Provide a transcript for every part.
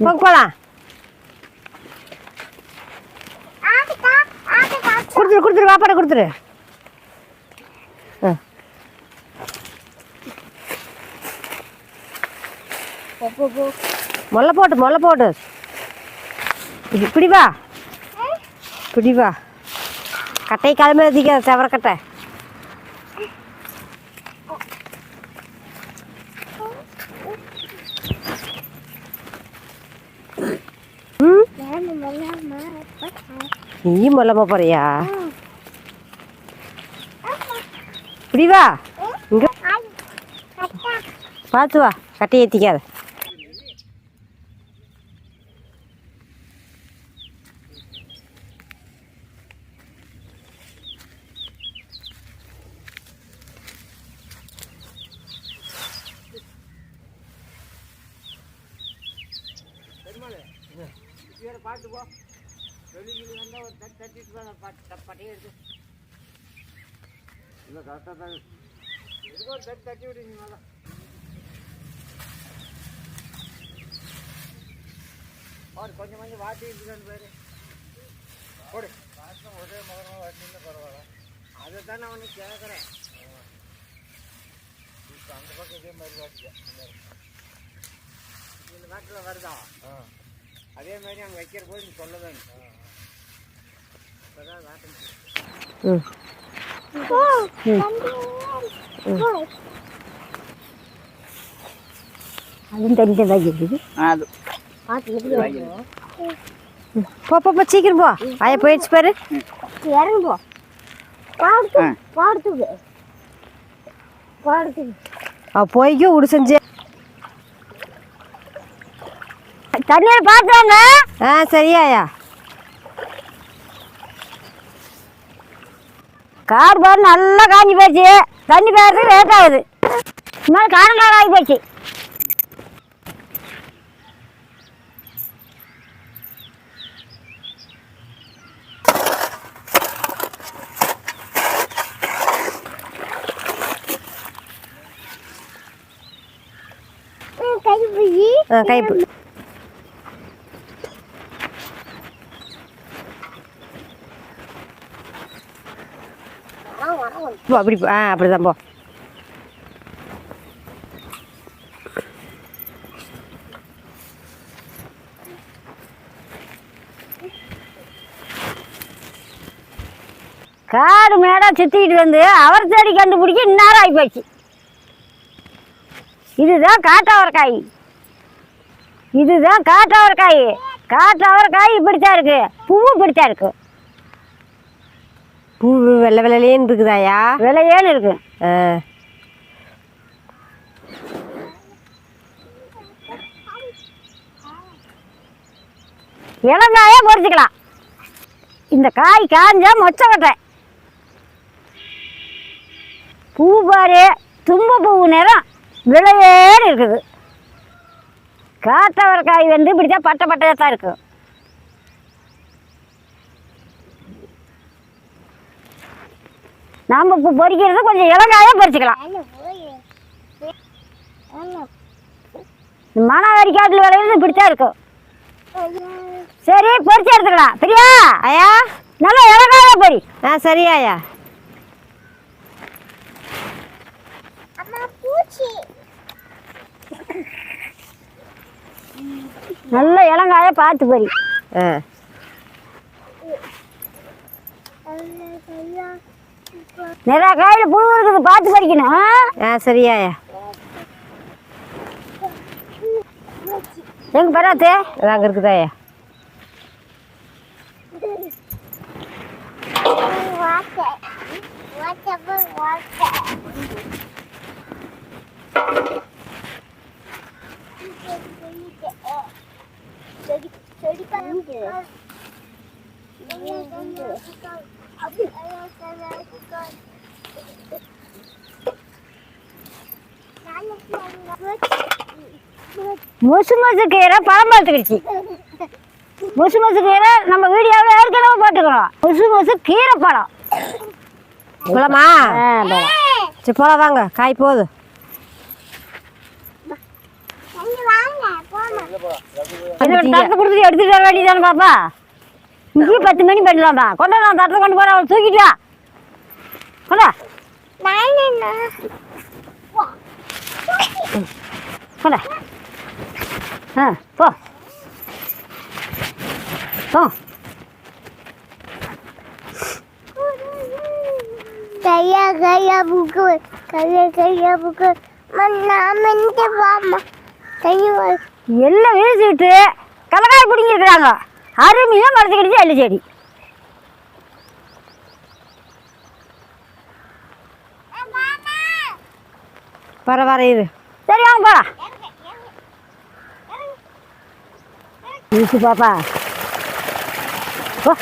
போங்க போலாம் கொடுத்துரு கொடுத்துரு வாப்பாட கொடுத்துரு. ஆ. முல்லை போட்டு முல்லை போட்டு. இப்படி வா. இப்படி வா. கட்டை கிளம்பி அதிக செவரக்கட்டை ம் நீ மொல்லமா போறியா? இப்படி வா இங்க பார்த்து வா கட்டி ஏற்றிக்காத கொஞ்சம் கொஞ்சம் வாட்டி இருக்குதான்னு பாரு போடு வாட்டின ஒரே மகனமாக வாட்டினா பரவாயில்ல அதை தான். நான் உனக்கு கேட்குறேன் இப்போ அந்த பக்கம் இதே மாதிரி வாட்டிக்க இந்த நாட்டில் வருதா? அதே மாதிரி அங்கே வைக்கிற போது நீ சொல்ல வேணும் இப்போதான் வாட்ட முடியும் ம் அதுவும் இருக்குது அது போ போ போ சீக்கிரம் போ ஆயா போயிடுச்சு பாரு இறங்கு போ பாடுத்து பாடுத்துக்கு பாடுத்துக்கு அவ போய்க்கோ உடு செஞ்சு தண்ணியில் பார்த்துவாங்க ஆ சரியாயா கார் பாரு நல்லா காஞ்சி போச்சு தண்ணி பேரத்துக்கு லேட் ஆகுது. இனிமேல் காரங்காரம் ஆகி போச்சு கை போய் ஆ கை போ அப்படி போ. ஆ அப்படிதான் போ. காடு மேடம் சுற்றிக்கிட்டு வந்து அவர் தேடி கண்டுபிடிக்க இந்நேரம் ஆகிப்போச்சு இதுதான் காட்டாவரக்காய். இதுதான் காட்டாவரக்காய். காட்டாவரக்காய் இப்படித்தான் இருக்கு. பூவும் இப்படித்தான் இருக்கு. பூ வெள்ளை வெள்ளையிலேன்னு இருக்குதாயா விலையேன்னு இருக்கு இளங்காயே பொறிச்சிக்கலாம். இந்த காய் காஞ்சா மொச்சக்கட்டை பூ பாரு தும்ப பூ நிறம் விலையேன்னு இருக்குது. காட்டவரக்காய் வந்து இப்படித்தான் பட்டை பட்டையாக தான் இருக்கும் நாம் இப்போ பொறிக்கிறது கொஞ்சம் இளங்காயே பொறிச்சிக்கலாம். மானாவாரி காட்டில் விளையிறது இப்படித்தான் இருக்கும். சரி பொறிச்சு எடுத்துக்கலாம். பிரியா? ஆயா நல்லா இளங்காயே பொறி. ஆ சரியாயா நல்ல இளங்காயை பார்த்து பொறி. ஆ. நிறைய காயில் புழு இருக்குது பார்த்து பறிக்கணும் ஆ? சரியாயா எங்க பெறாத்தே அது அங்கே இருக்குதாயா முசு முசு கீரை பழம் பார்த்துக்கிடுச்சு. முசு முசு கீரை நம்ம வீடியோவில் ஏற்கனவே போட்டுக்கிறோம். முசு முசு கீரை பழம். போலாமா. சரி போலாம் வாங்க. காய் போகுது. எடுத்துட்டு வர வேண்டியதானே பாப்பா? இங்கேயும் பத்து மணி பண்ணலாம்ப்பா கொண்டா நான் தரத்தை கொண்டு போறேன் அவள் தூக்கிட்டு கொண்டா ஆ போ. போ. கையா கையா புக்கு கையா கையா புக்கு மென்ட்டு வாமா கையா எல்லாம் வீழ்ச்சிக்கிட்டு கலக்காய் பிடிங்கிருக்கிறாங்க அருமையாக மரத்துக்கிடுச்சு எள்ளு செடி. வர இரு. சரி வாங்க போலாம் வீசு பாப்பா போ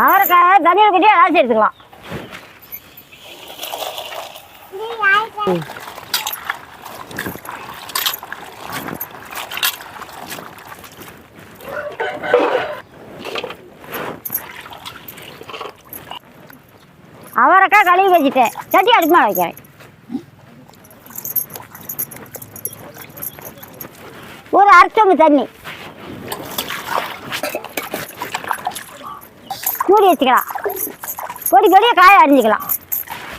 அவரைக்காய் தண்ணியில் கட்டி அரைச்சி எடுத்துக்கலாம். அவரைக்காய் கழுவி வச்சுட்டேன். சட்டி அடுப்பு மேலே வைக்கிறேன். ஒரு அரைச்சவங்க தண்ணி. மூடி வச்சுக்கலாம். பொடி பொடியாக காய அரிஞ்சிக்கலாம்.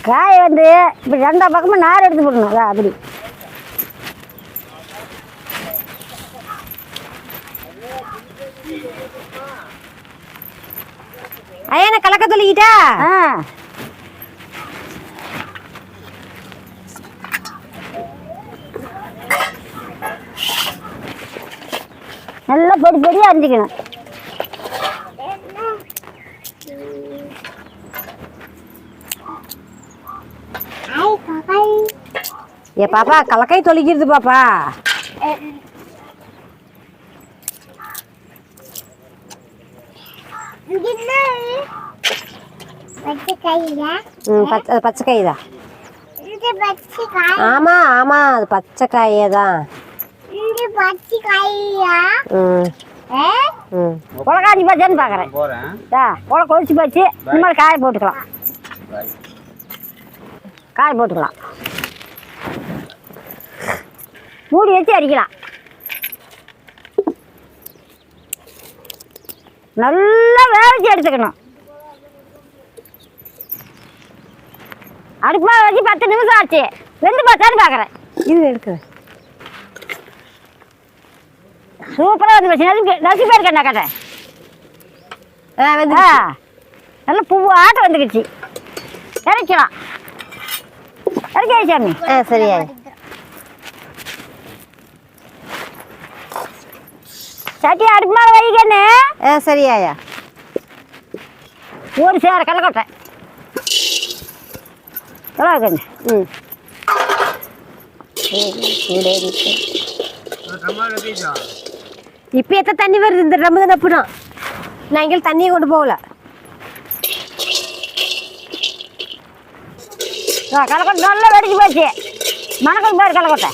காயை வந்து இப்படி ரெண்டா பக்கமும் நார் எடுத்து போடணும். அதான் அப்படி. ஐயா கலக்க சொல்லிக்கிட்டா? ஆ. நல்லா பொடி பொடியாக அரிஞ்சிக்கணும். ஏ பாப்பா கலக்காய் தொலைக்கிறது பாப்பா. பச்சை கையா தான். ஆமா ஆமா அது பச்சை காயே தான் உலகாஞ்சி போச்சான்னு ஆ உலக கொதிச்சு போச்சு. இனிமேல் காய போட்டுக்கலாம். காய போட்டுக்கலாம். மூடி வச்சு அரிக்கலாம் நல்லா வேக வச்சு எடுத்துக்கணும். அடுப்பு வச்சு பத்து நிமிஷம் ஆச்சு. வெந்து பார்த்தான்னு பார்க்குறேன் இது எடுக்கு சூப்பராக வந்து போச்சு. நசி ஆ வந்து ஆ நல்ல பூவு ஆட்டம் வந்துக்கிச்சு. இறக்கலாம் இறக்கி சாமி. ஆ சரியா சட்டி அடுப்பு மேலே வைக்கண்ணு ஆ சரியாயா. ஒரு சேர கடலக்கொட்டை எவ்வளோ கண்ணு. ம். இப்போ எத்த தண்ணி வருது இந்த ட்ரம்மு தான் நப்புடும் நான் எங்கேயும் தண்ணியை கொண்டு போகல. கடலக்கொட்டை நல்லா வெடிச்சு போச்சு. மணக்கம் பேர் கடலக்கொட்டை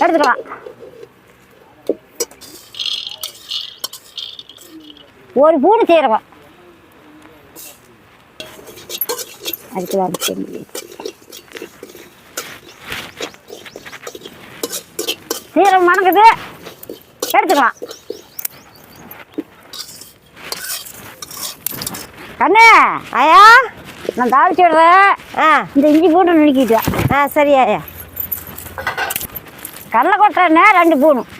எடுத்துக்கலாம். ஒரு பூண்டு சீரகம். அதுக்கு தெரியும் சீரகம் மணக்குது. எடுத்துக்கலாம். கண்ணே ஆயா நான் தாளிச்சு விடுறேன். ஆ. இந்த இஞ்சி போட்டு நுணுக்கிட்டு. ஆ சரியாயா கடலைக்கொட்டை எண்ணெய் ரெண்டு பூணும்.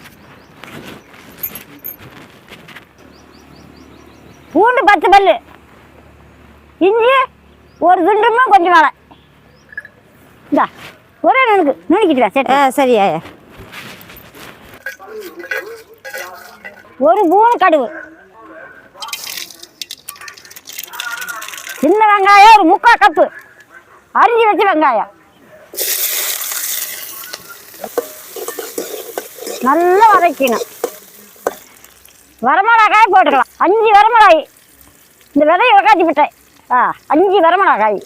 பூண்டு பத்து பல்லு. இஞ்சி ஒரு துண்டுமும் கொஞ்சம் வேலை இந்தா ஒரே நுணுக்கு நுணுக்கிட்டு சரி ஆ சரி ஆயா ஒரு மூணு கடுகு. சின்ன வெங்காயம் ஒரு முக்கால் கப்பு. அரிஞ்சு வச்ச வெங்காயம். நல்லா வதக்கணும் வரமிளகாய் போட்டுக்கலாம். அஞ்சு வரமிளகாய். இந்த விதையை உக்காத்தி விட்டேன். ஆ அஞ்சு வரமிளகாய்.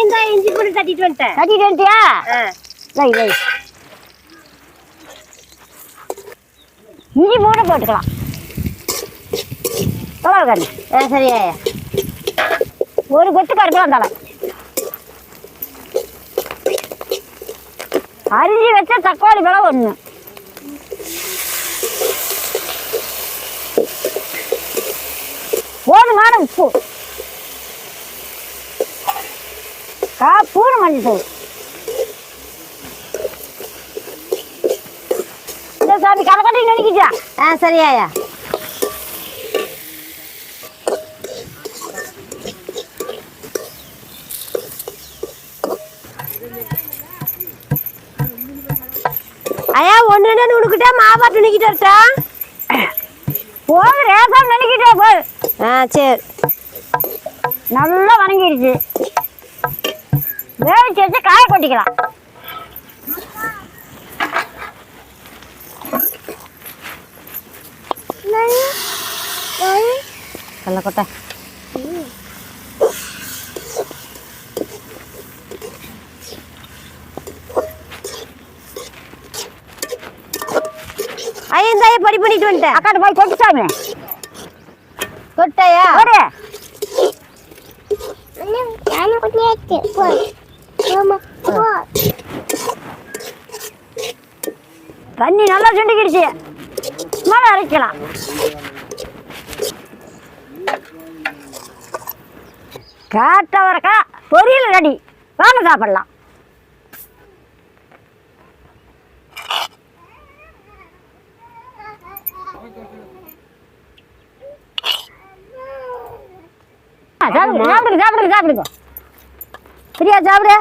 இந்த இஞ்சி பூண்டு தட்டிட்டு வந்துட்டேன். கட்டிட்டு வந்துட்டியா? வை வை. இஞ்சி மூணு போட்டுக்கலாம். தொலை கண்ணு ஆ சரி ஆயா ஒரு கொத்து கருக்கலாம் தலை அரிஞ்சு வச்ச தக்காளி பழம் ஒன்று போதுமான உப்பு கா பூனை மஞ்சள் இந்த சாமி கலக்கட்டி நினைக்கிச்சா ஆ சரியாயா? ரெண்டு உனக்கிட்ட மாவாட்டு நிக்கிட்டு போது ரேசம் நினைக்கிட்டே போது ஆ சரி. நல்லா வணங்கிடுச்சு வேவிச்சு வச்சு காய கொட்டிக்கலாம். கடலக்கொட்டை ஐயா இந்த ஐயா படி பண்ணிட்டு வந்துட்டேன். அக்காட்டு போய் கொட்டுச்சாமி கொட்டையா? ஒரு தண்ணி நல்லா சுண்டிக்கிடுச்சு. மேலே அரைக்கலாம். காட்டவரக்கா பொரியல் ரெடி. வாங்க சாப்பிடலாம். சாப்பிடுங்க சாப்பிடுங்க சாப்பிடுங்க சாப்பிடுங்க பிரியா சாப்பிடு.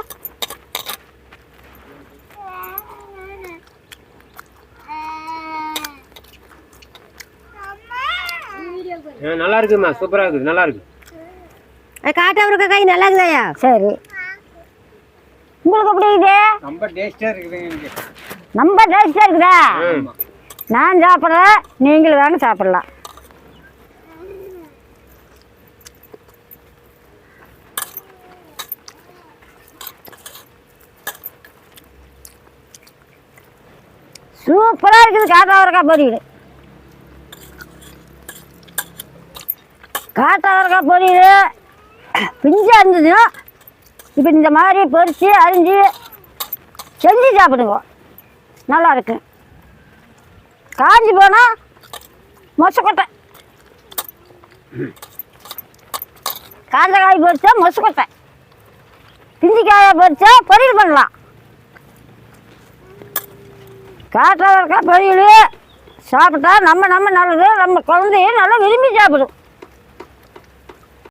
நல்லா இருக்குமா? சூப்பரா இருக்குது நல்லா இருக்கு. காட்டாமருக்க காய் நல்லா இருக்குதாயா? சரி. உங்களுக்கு எப்படி இது? ரொம்ப டேஸ்டா இருக்குதுங்க எனக்கு நம்ம டேஸ்டாக இருக்குதா? நான் சாப்பிட்றேன் நீங்களும் வேணும் சாப்பிடலாம். சூப்பராக இருக்குது காட்டாவரக்காய் பொரியல். காட்டாவரக்காய் பொரியல். பிஞ்சாக இருந்ததுன்னா இப்போ இந்த மாதிரி பொரிச்சு அரிஞ்சு செஞ்சு சாப்பிடுங்க. நல்லா இருக்கு. காஞ்சி போனால் மொசக்கொட்டை. காஞ்ச காய் பொரிச்சா மொசக்கொட்டை. பிஞ்சி காயை பொரிச்சா பொரியல் பண்ணலாம். காட்டில் இருக்க பொரியல் சாப்பிட்டா நம்ம நம்ம நல்லது நம்ம குழந்தையும் நல்லா விரும்பி சாப்பிடும்.